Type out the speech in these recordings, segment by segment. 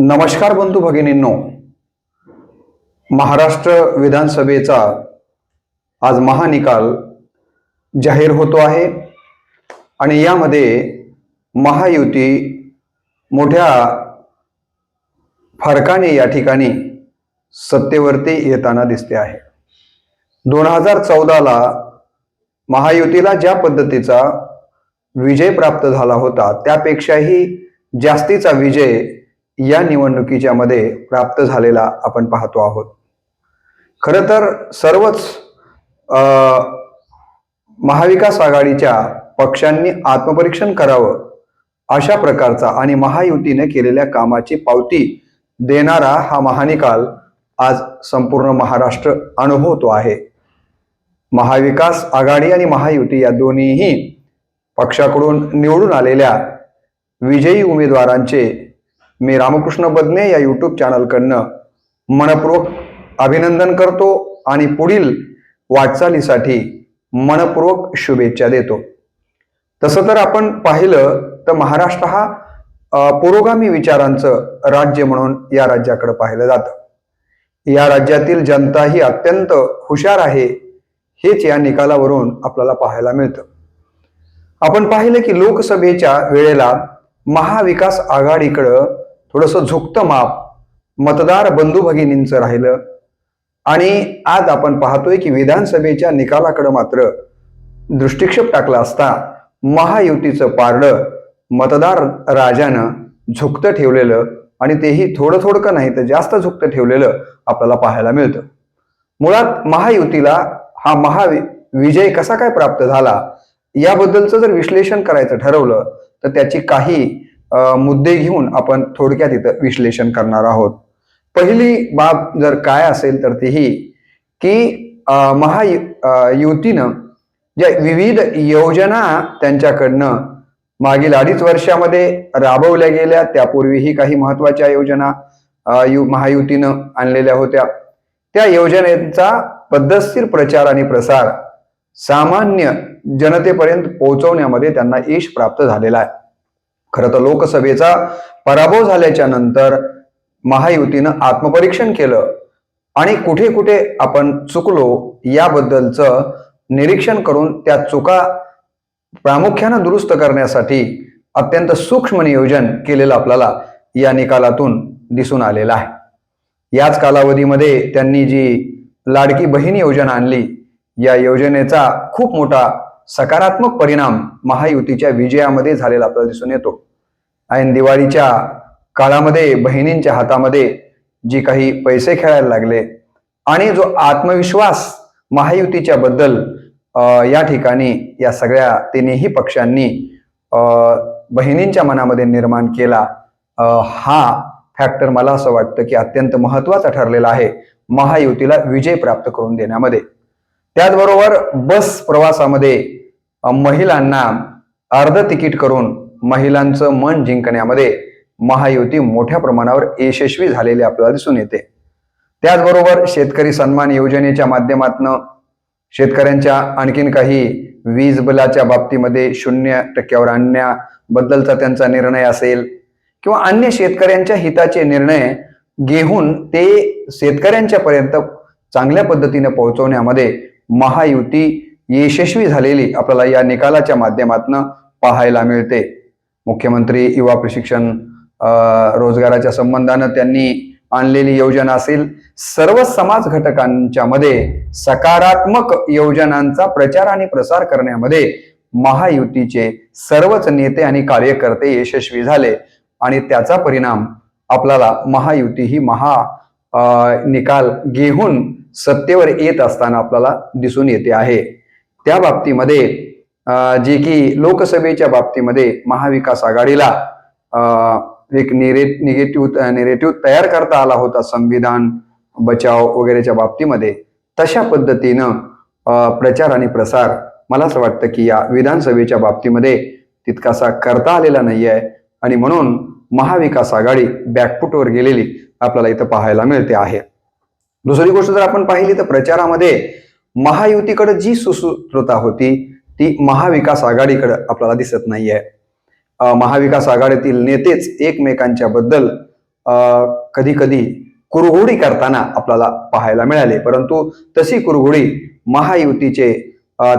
नमस्कार बंधू भगिनींनो. महाराष्ट्र विधानसभेचा आज महानिकाल जाहीर होतो आहे आणि यामध्ये महायुती मोठ्या फरकाने या ठिकाणी सत्तेवरती येताना दिसते आहे. दोन हजार चौदाला महायुतीला ज्या पद्धतीचा विजय प्राप्त झाला होता त्यापेक्षाही जास्तीचा विजय या निवडणुकीच्या मध्ये प्राप्त झालेला आपण पाहतो आहोत. खर तर सर्वच महाविकास आघाडीच्या पक्षांनी आत्मपरीक्षण करावं अशा प्रकारचा आणि महायुतीने केलेल्या कामाची पावती देणारा हा महानिकाल आज संपूर्ण महाराष्ट्र अनुभवतो आहे. महाविकास आघाडी आणि महायुती या दोन्हीही पक्षाकडून निवडून आलेल्या विजयी उमेदवारांचे मी रामकृष्ण बदने या यूट्यूब चॅनलकडनं मनपूर्वक अभिनंदन करतो आणि पुढील वाटचालीसाठी मनपूर्वक शुभेच्छा देतो. तसं तर आपण पाहिलं तर महाराष्ट्र हा पुरोगामी विचारांचं राज्य म्हणून या राज्याकडे पाहिलं जातं. या राज्यातील जनता ही अत्यंत हुशार आहे हेच या निकालावरून आपल्याला पाहायला मिळतं. आपण पाहिलं की लोकसभेच्या वेळेला महाविकास आघाडीकडं थोडंसं झुकतं माप मतदार बंधू भगिनींचं राहिलं. आणि आज आपण पाहतोय की विधानसभेच्या निकालाकडे मात्र दृष्टिक्षेप टाकला असता महायुतीचं पारडं मतदार राजानं झुकतं ठेवलेलं आणि तेही थोडं थोडं का नाही तर जास्त झुकतं ठेवलेलं आपल्याला पाहायला मिळतं. मुळात महायुतीला हा महावि विजय कसा काय प्राप्त झाला याबद्दलचं जर विश्लेषण करायचं ठरवलं तर त्याची काही मुद्दे घेऊन आपण थोडक्यात इथं विश्लेषण करणार आहोत. पहिली बाब जर काय असेल तर ती ही की महायुतीनं महायु युतीनं ज्या विविध योजना त्यांच्याकडनं मागील अडीच वर्षामध्ये राबवल्या गेल्या त्यापूर्वीही काही महत्त्वाच्या योजना यु महायुतीनं आणलेल्या होत्या. त्या योजनेचा पद्धतशीर प्रचार आणि प्रसार सामान्य जनतेपर्यंत पोहोचवण्यामध्ये त्यांना यश प्राप्त झालेला आहे. खरं तर लोकसभेचा पराभव झाल्याच्यानंतर महायुतीनं आत्मपरीक्षण केलं. आणि कुठे कुठे आपण चुकलो याबद्दलचं निरीक्षण करून त्या चुका प्रामुख्यानं दुरुस्त करण्यासाठी अत्यंत सूक्ष्म नियोजन केलेलं आपल्याला या निकालातून दिसून आलेलं आहे. याच कालावधीमध्ये त्यांनी जी लाडकी बहीण योजना आणली या योजनेचा खूप मोठा सकारात्मक परिणाम महायुतीच्या विजयामध्ये झालेला आपल्याला दिसून येतो. ऐन दिवाळीच्या काळामध्ये बहिणींच्या हातामध्ये जी काही पैसे खेळायला लागले आणि जो आत्मविश्वास महायुतीच्या बद्दल या ठिकाणी या सगळ्या तिन्ही पक्षांनी बहिणींच्या मनामध्ये निर्माण केला हा फॅक्टर मला असं वाटतं की अत्यंत महत्त्वाचा ठरलेला आहे महायुतीला विजय प्राप्त करून देण्यामध्ये. त्याचबरोबर बस प्रवासामध्ये महिलांना अर्ध तिकीट करून महिलांचं मन जिंकण्यामध्ये महायुती मोठ्या प्रमाणावर यशस्वी झालेली आपल्याला दिसून येते. त्याचबरोबर शेतकरी सन्मान योजनेच्या माध्यमातून शेतकऱ्यांच्या आणखीन काही वीज बिलाच्या बाबतीमध्ये शून्य टक्क्यावर आणण्याबद्दलचा त्यांचा निर्णय असेल किंवा अन्य शेतकऱ्यांच्या हिताचे निर्णय घेऊन ते शेतकऱ्यांच्या पर्यंत चांगल्या पद्धतीने पोहोचवण्यामध्ये महायुती यशस्वी झालेली आपल्याला या निकालाच्या माध्यमातून पाहायला मिळते. मुख्यमंत्री युवा प्रशिक्षण रोजगाराच्या संबंधानं त्यांनी आणलेली योजना असेल सर्व समाज घटकांच्या मध्ये सकारात्मक योजनांचा प्रचार आणि प्रसार करण्यामध्ये महायुतीचे सर्वच नेते आणि कार्यकर्ते यशस्वी झाले आणि त्याचा परिणाम आपल्याला महायुती ही महा निकाल घेऊन सत्तेवर येत असताना आपल्याला दिसून येते आहे. त्या बाबतीमध्ये जे की लोकसभेच्या बाबतीमध्ये महाविकास आघाडीला एक निरे निगेटिव्ह निगेटिव्ह तयार करता आला होता संविधान बचाव वगैरेच्या बाबतीमध्ये. तशा पद्धतीनं प्रचार आणि प्रसार मला असं वाटतं की या विधानसभेच्या बाबतीमध्ये तितकासा करता आलेला नाही आहे आणि म्हणून महाविकास आघाडी बॅकफुटवर गेलेली आपल्याला इथं पाहायला मिळते आहे. दुसरी गोष्ट जर आपण पाहिली तर प्रचारामध्ये महायुतीकडे जी सुसूत्रता होती ती महाविकास आघाडीकडे आपल्याला दिसत नाहीये. आहे महाविकास आघाडीतील नेतेच एकमेकांच्या बद्दल कधी कधी कुरघोडी करताना आपल्याला पाहायला मिळाले. परंतु तशी कुरघोडी महायुतीचे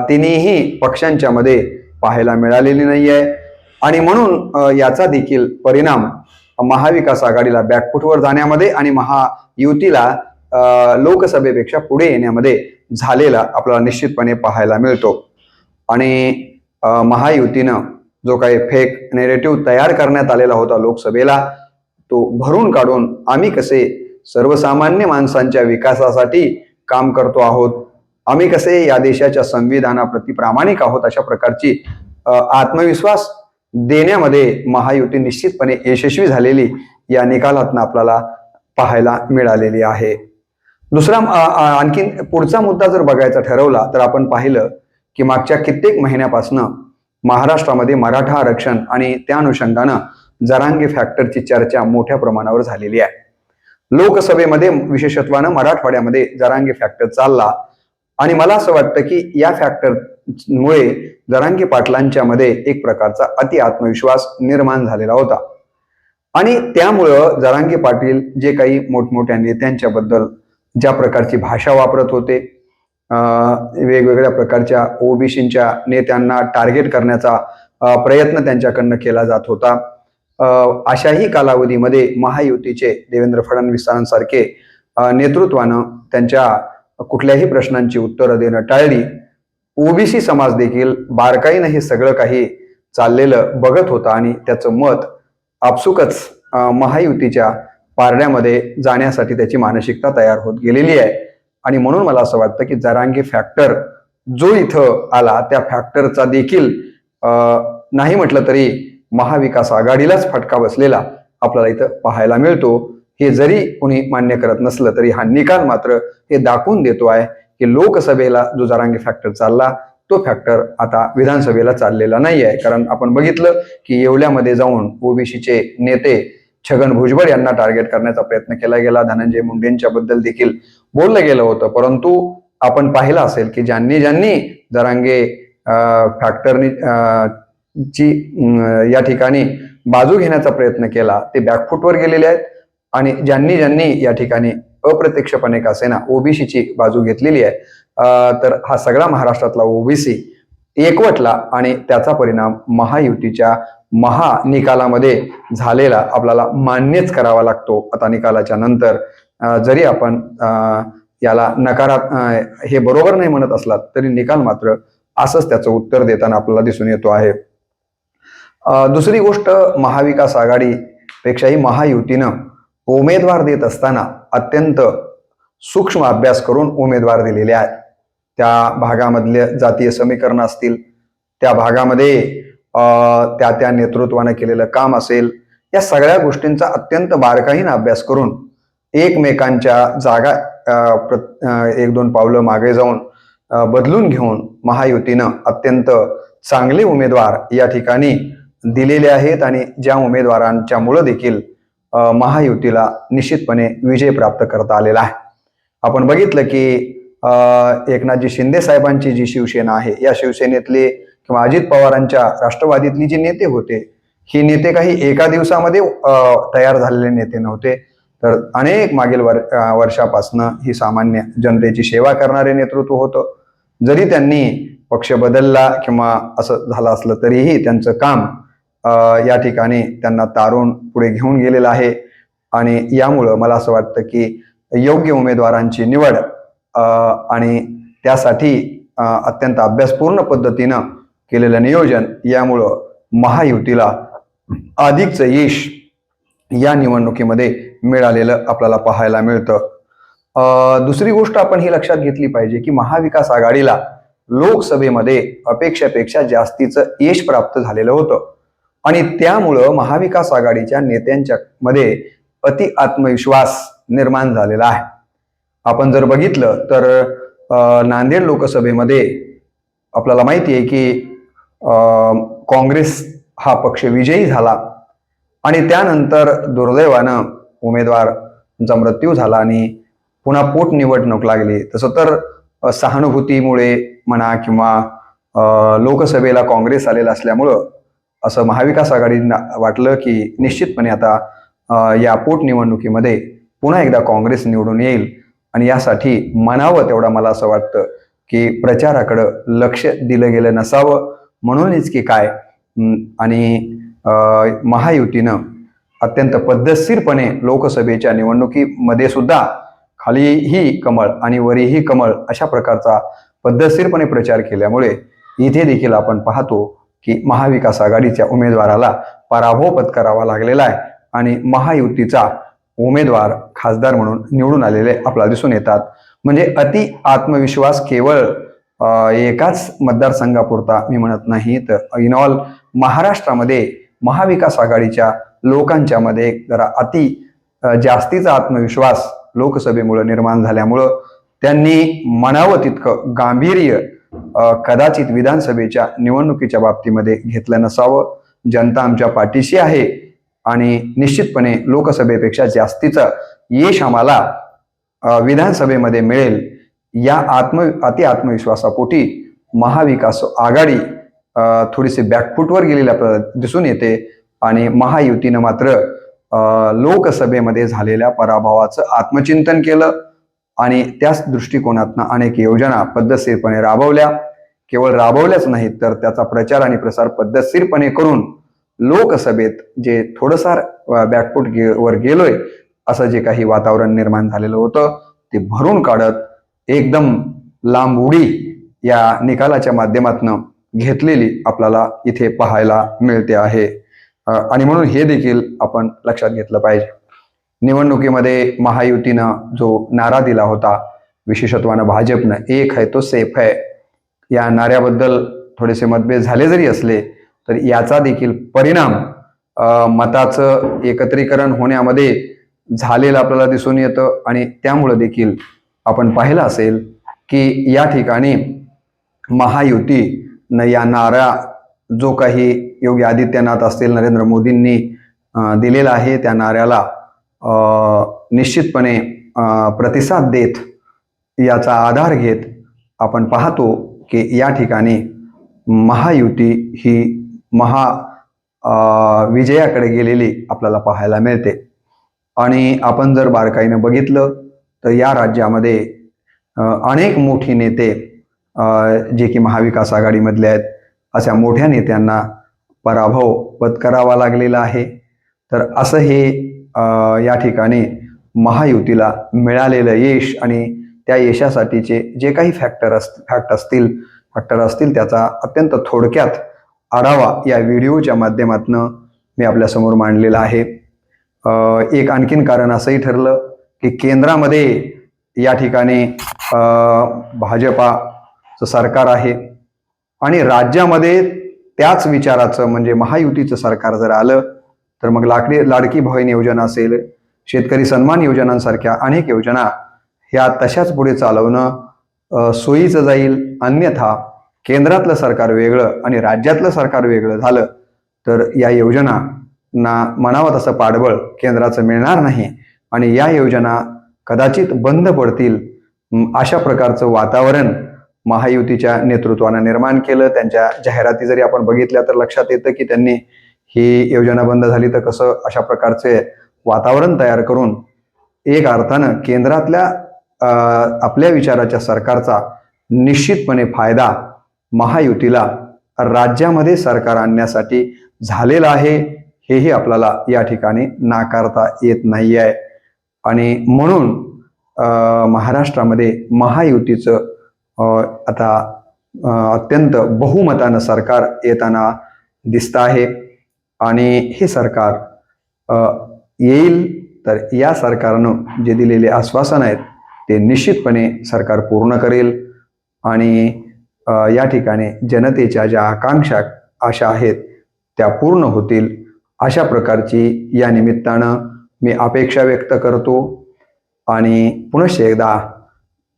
तिन्ही पक्षांच्या मध्ये पाहायला मिळालेली नाही आहे आणि म्हणून याचा देखील परिणाम महाविकास आघाडीला बॅकफुटवर जाण्यामध्ये आणि महायुतीला लोकसभेपेक्षा पुढे येण्यामध्ये झालेला आपल्याला निश्चितपणे पाहायला मिळतो. आणि महायुतीनं जो काही फेक नेरेटिव्ह तयार करण्यात आलेला होता लोकसभेला तो भरून काढून आम्ही कसे सर्वसामान्य माणसांच्या विकासासाठी काम करतो आहोत आम्ही कसे या देशाच्या संविधानाप्रती प्रामाणिक आहोत अशा प्रकारची आत्मविश्वास देण्यामध्ये महायुती निश्चितपणे यशस्वी झालेली या निकालातनं आपल्याला पाहायला मिळालेली आहे. दुसरा आणखीन पुढचा मुद्दा जर बघायचा ठरवला तर आपण पाहिलं की मागच्या कित्येक महिन्यापासनं महाराष्ट्रामध्ये मराठा आरक्षण आणि त्या अनुषंगानं जरांगी फॅक्टरची चर्चा मोठ्या प्रमाणावर झालेली आहे. लोकसभेमध्ये विशेषत्वानं मराठवाड्यामध्ये जरांगी फॅक्टर चालला आणि मला असं वाटतं की या फॅक्टरमुळे जरांगी पाटलांच्या मध्ये एक प्रकारचा अति आत्मविश्वास निर्माण झालेला होता. आणि त्यामुळं जरांगी पाटील जे काही मोठमोठ्या नेत्यांच्या बद्दल ज्या प्रकारची भाषा वापरत होते वेगवेगळ्या प्रकारच्या ओबीसीच्या नेत्यांना टार्गेट करण्याचा प्रयत्न त्यांच्याकडनं केला जात होता. अशाही कालावधीमध्ये महायुतीचे देवेंद्र फडणवीसांसारखे नेतृत्वानं त्यांच्या कुठल्याही प्रश्नांची उत्तरं देणं टाळली. ओबीसी समाज देखील बारकाईनं हे सगळं काही चाललेलं बघत होता आणि त्याचं मत आपसुकच महायुतीच्या पारड्यामध्ये जाण्यासाठी त्याची मानसिकता तयार होत गेलेली आहे. आणि म्हणून मला असं वाटतं की जरांगी फॅक्टर जो इथं आला त्या फॅक्टरचा देखील नाही म्हटलं तरी महाविकास आघाडीलाच फटका बसलेला आपल्याला इथं पाहायला मिळतो. हे जरी कोणी मान्य करत नसलं तरी हा निकाल मात्र हे दाखवून देतो आहे की लोकसभेला जो जरांगी फॅक्टर चालला तो फॅक्टर आता विधानसभेला चाललेला नाही आहे. कारण आपण बघितलं की येवल्यामध्ये जाऊन ओबीसीचे नेते छगन भुजबळ यांना टार्गेट करण्याचा प्रयत्न केला गेला. धनंजय मुंडेंच्या बद्दल देखील बोललं गेलं होतं. परंतु आपण पाहिलं असेल की ज्यांनी ज्यांनी जरांगे फॅक्टरनी ची या ठिकाणी बाजू घेण्याचा प्रयत्न केला ते बॅकफूटवर गेलेले आहेत आणि ज्यांनी ज्यांनी या ठिकाणी अप्रत्यक्षपणे का असेना ओबीसीची बाजू घेतलेली आहे तर हा सगळा महाराष्ट्रातला ओबीसी एकवटला आणि त्याचा परिणाम महायुतीच्या महानिकालामध्ये झालेला आपल्याला मान्यच करावा लागतो. आता निकालाच्या नंतर जरी आपण अं, याला नकारात हे बरोबर नाही म्हणत असलात तरी निकाल मात्र असंच त्याचं उत्तर देताना आपल्याला दिसून येतो आहे. दुसरी गोष्ट महाविकास आघाडीपेक्षाही महायुतीनं उमेदवार देत असताना अत्यंत सूक्ष्म अभ्यास करून उमेदवार दिलेले आहेत. त्या भागामधले जातीय समीकरण असतील त्या भागामध्ये अं, त्या त्या नेतृत्वाने केलेलं काम असेल या सगळ्या गोष्टींचा अत्यंत बारकाईनं अभ्यास करून एकमेकांच्या जागा प्र- एक दोन पावलं मागे जाऊन बदलून घेऊन महायुतीनं अत्यंत चांगले उमेदवार या ठिकाणी दिलेले आहेत आणि ज्या उमेदवारांच्यामुळं देखील महायुतीला निश्चितपणे विजय प्राप्त करता आलेला आहे. आपण बघितलं की एकनाथजी शिंदे साहेबांची जी शिवसेना आहे या शिवसेनेतले किंवा अजित पवारांच्या राष्ट्रवादीतली जे नेते होते ही नेते काही एका दिवसामध्ये तयार झालेले नेते नव्हते. तर अनेक मागील वर वर्षापासनं ही सामान्य जनतेची सेवा करणारे नेतृत्व होतं. जरी त्यांनी पक्ष बदलला किंवा असं झालं असलं तरीही त्यांचं काम या ठिकाणी त्यांना तारून पुढे घेऊन गेलेलं आहे. आणि यामुळं मला असं वाटतं की योग्य उमेदवारांची निवड आणि त्यासाठी अत्यंत अभ्यासपूर्ण पद्धतीनं केलेलं नियोजन यामुळं महायुतीला अधिकचं यश या निवडणुकीमध्ये मिळालेलं आपल्याला पाहायला मिळतं. दुसरी गोष्ट आपण ही लक्षात घेतली पाहिजे की महाविकास आघाडीला लोकसभेमध्ये अपेक्षेपेक्षा जास्तीचं यश प्राप्त झालेलं होतं. आणि त्यामुळं महाविकास आघाडीच्या नेत्यांच्या मध्ये अति आत्मविश्वास निर्माण झालेला आहे. आपण जर बघितलं तर नांदेड लोकसभेमध्ये आपल्याला माहिती आहे की काँग्रेस हा पक्ष विजयी झाला. आणि त्यानंतर दुर्दैवानं उमेदवारांचा मृत्यू झाला आणि पुन्हा पोटनिवडणूक लागली. तसं तर सहानुभूतीमुळे म्हणा किंवा लोकसभेला काँग्रेस आलेला असल्यामुळं असं महाविकास आघाडींना वाटलं की निश्चितपणे आता या पोटनिवडणुकीमध्ये पुन्हा एकदा काँग्रेस निवडून येईल. आणि यासाठी म्हणावं तेवढं मला असं वाटतं की प्रचाराकडं लक्ष दिलं गेलं नसावं. म्हणूनच की काय? आणि महायुतीनं अत्यंत पद्धतशीरपणे लोकसभेच्या निवडणुकीमध्ये सुद्धा खालीही कमळ आणि वरीही कमळ अशा प्रकारचा पद्धतशीरपणे प्रचार केल्यामुळे इथे देखील आपण पाहतो की महाविकास आघाडीच्या उमेदवाराला पराभव पत्करावा लागलेला आहे आणि महायुतीचा उमेदवार खासदार म्हणून निवडून आलेले आपल्याला दिसून येतात. म्हणजे अति आत्मविश्वास केवळ एकाच मतदारसंघापुरता मी म्हणत नाही तर इन ऑल महाराष्ट्रामध्ये महाविकास आघाडीच्या लोकांच्या मध्ये एक जरा अति जास्तीचा आत्मविश्वास लोकसभेमुळे निर्माण झाल्यामुळं त्यांनी म्हणावं तितकं गांभीर्य कदाचित विधानसभेच्या निवडणुकीच्या बाबतीमध्ये घेतलं नसावं. जनता आमच्या पाठीशी आहे आणि निश्चितपणे लोकसभेपेक्षा जास्तीचं यश आम्हाला विधानसभेमध्ये मिळेल. या आत्म अति आत्मविश्वासापोटी महाविकास आघाडी थोडीशी बॅकफुटवर गेलेली आपल्याला दिसून येते. आणि महायुतीनं मात्र लोकसभेमध्ये झालेल्या पराभवाचं आत्मचिंतन केलं आणि त्याच दृष्टिकोनातनं अनेक योजना पद्धतशीरपणे राबवल्या. केवळ राबवल्याच नाहीत तर त्याचा प्रचार आणि प्रसार पद्धतशीरपणे करून लोकसभेत जे थोडंसार बॅकफूट गे वर गेलोय असं जे काही वातावरण निर्माण झालेलं होतं ते भरून काढत एकदम लांब उडी या निकालाच्या माध्यमातून घेतलेली आपल्याला इथे पाहायला मिळते आहे. आणि म्हणून हे देखील आपण लक्षात घेतलं पाहिजे. निवडणुकीमध्ये महायुतीनं जो नारा दिला होता विशेषत्वानं भाजपनं एक आहे तो सेफ आहे. या नाऱ्याबद्दल थोडेसे मतभेद झाले जरी असले तर याचा देखील परिणाम मताचं एकत्रीकरण होण्यामध्ये झालेलं आपल्याला दिसून येतं आणि त्यामुळं देखील आपण पाहिलं असेल की या ठिकाणी महायुतीनं या नारा जो काही योगी आदित्यनाथ असतील नरेंद्र मोदींनी दिलेला आहे. त्या नाऱ्याला निश्चितपणे प्रतिसाद देत याचा आधार घेत आपण पाहतो की या ठिकाणी महायुती ही महा विजयाकडे गेलेली आपल्याला पाहायला मिळते. आणि आपण जर बारकाईनं बघितलं तर या राज्यामध्ये अनेक मोठी नेते जे की महाविकास आघाडीमधले आहेत अशा मोठ्या नेत्यांना पराभव पत्करावा लागलेला आहे. तर असं हे या ठिकाणी महायुतीला मिळालेलं यश आणि त्या यशासाठीचे जे काही फॅक्टर अस फॅक्ट असतील फॅक्टर असतील त्याचा अत्यंत थोडक्यात आढावा या व्हिडिओच्या माध्यमातून मी आपल्यासमोर मांडलेला आहे. एक आणखीन कारण असंही ठरलं की केंद्रामध्ये या ठिकाणी भाजपाचं सरकार आहे आणि राज्यामध्ये त्याच विचाराचं म्हणजे महायुतीचं सरकार जर आलं तर मग लाकडी लाडकी भवन योजना असेल शेतकरी सन्मान योजनांसारख्या अनेक योजना ह्या तशाच पुढे चालवणं सोयीचं जाईल. अन्यथा केंद्रातलं सरकार वेगळं आणि राज्यातलं सरकार वेगळं झालं तर या योजना ना म्हणावं तसं पाठबळ केंद्राचं मिळणार नाही आणि या योजना कदाचित बंद पडतील अशा प्रकारचं वातावरण महायुतीच्या नेतृत्वानं निर्माण केलं. त्यांच्या जाहिराती जरी आपण बघितल्या तर लक्षात येतं की त्यांनी ही योजना बंद झाली तर कसं अशा प्रकारचे वातावरण तयार करून एक अर्थानं केंद्रातल्या आपल्या विचाराच्या सरकारचा निश्चितपणे फायदा महायुतीला राज्यामध्ये सरकार आणण्यासाठी झालेला आहे हेही आपल्याला या ठिकाणी नाकारता येत नाही आहे आणि म्हणून महाराष्ट्रामध्ये महायुतीचं आता अत्यंत बहुमतानं सरकार येताना दिसतं आहे. आणि हे सरकार येईल तर या सरकारनं जे दिलेले आश्वासन आहेत ते निश्चितपणे सरकार पूर्ण करेल. आणि या ठिकाणी जनतेच्या ज्या आकांक्षा आशा आहेत त्या पूर्ण होतील. अशा प्रकारची या निमित्तानं मी अपेक्षा व्यक्त करतो. आणि पुनश्च एकदा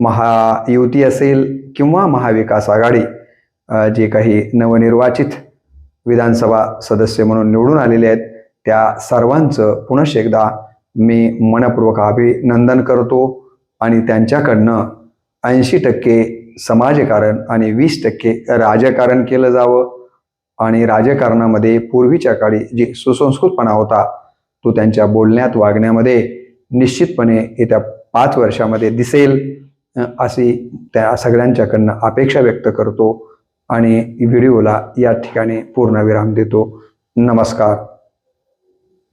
महायुती असेल किंवा महाविकास आघाडी जे काही नवनिर्वाचित विधानसभा सदस्य म्हणून निवडून आलेले आहेत त्या सर्वांचं पुनश्च एकदा मी मनपूर्वक अभिनंदन करतो आणि त्यांच्याकडनं ऐंशी टक्के समाजकारण आणि वीस टक्के राजकारण केलं जावं आणि राजकारणामध्ये पूर्वीच्या काळी जी सुसंस्कृतपणा होता तो त्यांच्या बोलण्यात वागण्यामध्ये निश्चितपणे येत्या पाच वर्षामध्ये दिसेल. अशी त्या सगळ्यांच्याकडनं अपेक्षा व्यक्त करतो आणि व्हिडिओला या ठिकाणी पूर्णविराम देतो. नमस्कार.